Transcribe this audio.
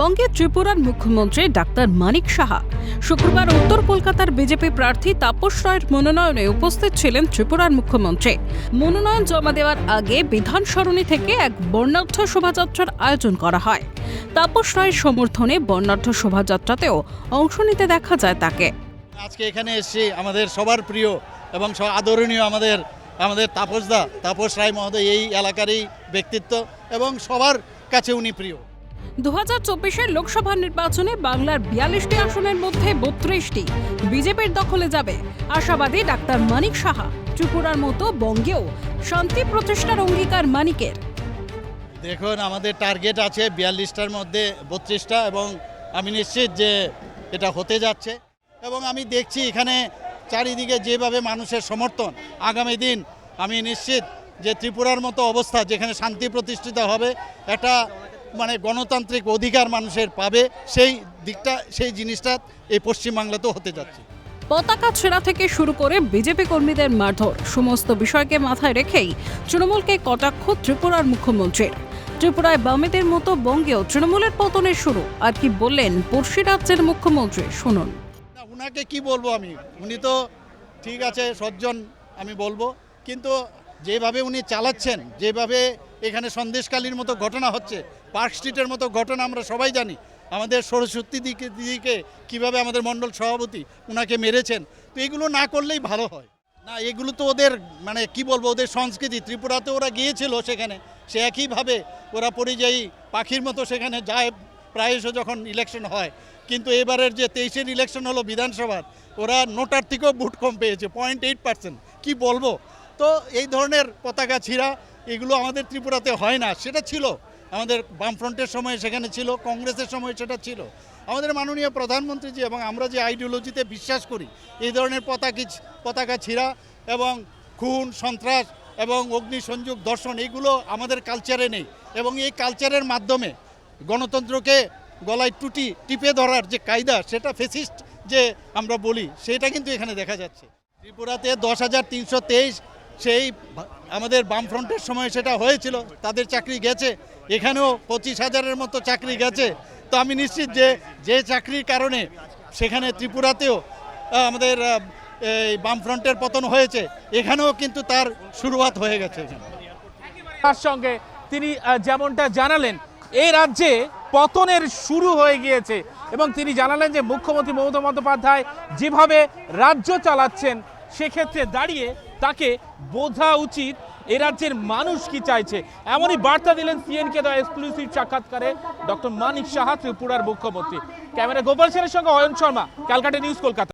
বঙ্গের ত্রিপুরার মুখ্যমন্ত্রী ডাক্তার মানিক সাহা, শুক্রবার উত্তর কলকাতার বিজেপি প্রার্থী তাপস রায়ের মনোনয়নে উপস্থিত ছিলেন ত্রিপুরার মুখ্যমন্ত্রী। মনোনয়ন জমা দেওয়ার আগে বিধান সরণি থেকে এক বর্ণাঢ্য শোভাযাত্রার আয়োজন করা হয়। তাপস রায়ের সমর্থনে বর্ণাঢ্য শোভাযাত্রাতেও অংশ নিতে দেখা যায় তাকে। আজকে এখানে এসেছি আমাদের সবার প্রিয় এবং আদরণীয় আমাদের আমাদের তাপসদা তাপস রায় মহোদয় এই এলাকারই ব্যক্তিত্ব এবং সবার কাছে উনি প্রিয়। দু হাজার চব্বিশের লোকসভা নির্বাচনে বাংলার বিয়াল্লিশটি আসনের মধ্যে বত্রিশটি বিজেপির দখলে যাবে। আশাবাদী ডাক্তার মানিক সাহা, ত্রিপুরার মতো বঙ্গেও শান্তি প্রতিষ্ঠার অঙ্গীকার মানিকের। দেখুন, আমাদের টার্গেট আছে বিয়াল্লিশটার মধ্যে বত্রিশটা এবং আমি নিশ্চিত যে এটা হতে যাচ্ছে। এবং আমি দেখছি এখানে চারিদিকে যেভাবে মানুষের সমর্থন, আগামী দিন আমি নিশ্চিত যে ত্রিপুরার মতো অবস্থা যেখানে শান্তি প্রতিষ্ঠিত হবে, একটা মানে গণতান্ত্রিক অধিকার মানুষের পাবে সেই দিকটা সেই জিনিসটা এই পশ্চিমবাংলাতেও হতে যাচ্ছে। পতাকা ছেঁড়া থেকে শুরু করে বিজেপি কর্মীদের মারধর সমস্ত বিষয়কে মাথায় রেখেই তৃণমূলকে কটাক্ষ ত্রিপুরার মুখ্যমন্ত্রীর। ত্রিপুরায় বামেদের মতো বঙ্গেও তৃণমূলের পতনের শুরু আর কি বললেন পড়শি রাজ্যের মুখ্যমন্ত্রী শুনুন। উনাকে কি বলব আমি? উনি তো ঠিক আছে সজ্জন আমি বলব কিন্তু যেভাবে উনি চালাচ্ছেন যেভাবে এখানে সন্দেশকালীর মতো ঘটনা হচ্ছে, পার্ক স্ট্রিটের মতো ঘটনা আমরা সবাই জানি। আমাদের সরস্বতী দিকে, দিদিকে কীভাবে আমাদের মণ্ডল সভাপতি ওনাকে মেরেছেন, তো এগুলো না করলেই ভালো হয়। না, এগুলো তো ওদের মানে কি বলব, ওদের সংস্কৃতি। ত্রিপুরাতে ওরা গিয়েছিল সেখানে, সে একইভাবে ওরা পরিযায়ী পাখির মতো সেখানে যায়, প্রায়শ যখন ইলেকশন হয়। কিন্তু এবারের যে তেইশের ইলেকশন হলো বিধানসভার, ওরা নোটার থেকেও ভোট কম পেয়েছে পয়েন্ট এইট পার্সেন্ট কী বলব? তো এই ধরনের পতাকা ছিঁড়া এগুলো আমাদের ত্রিপুরাতে হয় না। সেটা ছিল। আমাদের বামফ্রন্টের সময় সেখানে ছিল, কংগ্রেসের সময় সেটা ছিল। আমাদের মাননীয় প্রধানমন্ত্রীজি এবং আমরা যে আইডিওলজিতে বিশ্বাস করি, এই ধরনের পতাকি পতাকা ছিঁড়া এবং খুন, সন্ত্রাস এবং অগ্নিসংযোগ, দর্শন, এগুলো আমাদের কালচারে নেই। এবং এই কালচারের মাধ্যমে গণতন্ত্রকে গলায় টুটি টিপে ধরার যে কায়দা, সেটা ফেসিস্ট যে আমরা বলি, সেটা কিন্তু এখানে দেখা যাচ্ছে। ত্রিপুরাতে দশ হাজার তিনশো তেইশ, সেই আমাদের বামফ্রন্টের সময় সেটা হয়েছিল, তাদের চাকরি গেছে, এখানেও পঁচিশ হাজারের মতো চাকরি গেছে। তো আমি নিশ্চিত যে যে চাকরির কারণে সেখানে ত্রিপুরাতেও আমাদের এই বামফ্রন্টের পতন হয়েছে, এখানেও কিন্তু তার শুরুয়াত হয়ে গেছে। তার সঙ্গে তিনি যেমনটা জানালেন এই রাজ্যে পতনের শুরু হয়ে গিয়েছে এবং তিনি জানালেন যে মুখ্যমন্ত্রী মমতা বন্দ্যোপাধ্যায় যেভাবে রাজ্য চালাচ্ছেন, সেক্ষেত্রে দাঁড়িয়ে তাকে বোঝা উচিত এ রাজ্যের মানুষ কি চাইছে। এমনই বার্তা দিলেন সিএনকে দেওয়া এক্সক্লুসিভ সাক্ষাৎকারে ডক্টর মানিক সাহা, ত্রিপুরার মুখ্যমন্ত্রী। ক্যামেরা গোপাল সেনের সঙ্গে অয়ন শর্মা, ক্যালকাটা নিউজ কলকাতা।